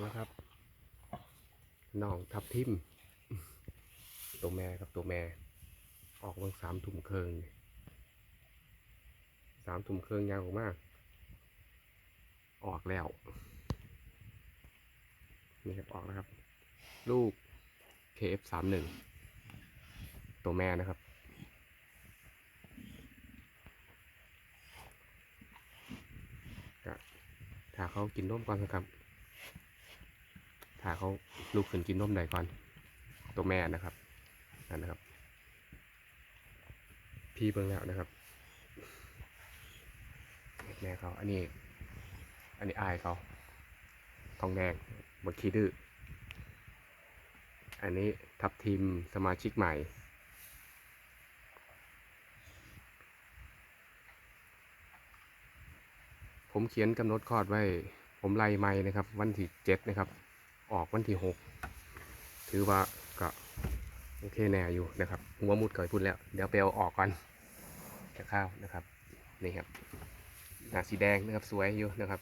แล้วครับน้องทับทิม ตัวแม่ครับตัวแม่ ออกวันสามทุ่มครึ่งสามทุ่มครึ่งยาวมาก ออกแล้ว นี่ครับออกแล้วครับ ลูก KF31 ตัวแม่นะครับถ้าเขากินนมก่อนนะครับ ถ้าเขาลูกขึ้นกินนมได้ก่อนตัวแม่นะครับนั่นนะครับ พี่เบิ่งแล้วนะครับแม่เขาอันนี้ อันนี้อายเขาทองแดงบดขี้ดื้ออันนี้ทับทีมสมาชิกใหม่ ผมเขียนกำหนดคลอดไว้ ผมไล่ไม่นะครับ วันที่เจ็ดนะครับ ออกวันที่หกถือว่าก็โอเคแน่อยู่นะครับหัวมุดเกิดพูดแล้ว เดี๋ยวไปเอาออกก่อนจะข้าวนะครับนี่ครับหนาสีแดงนะครับสวยอยู่นะครับ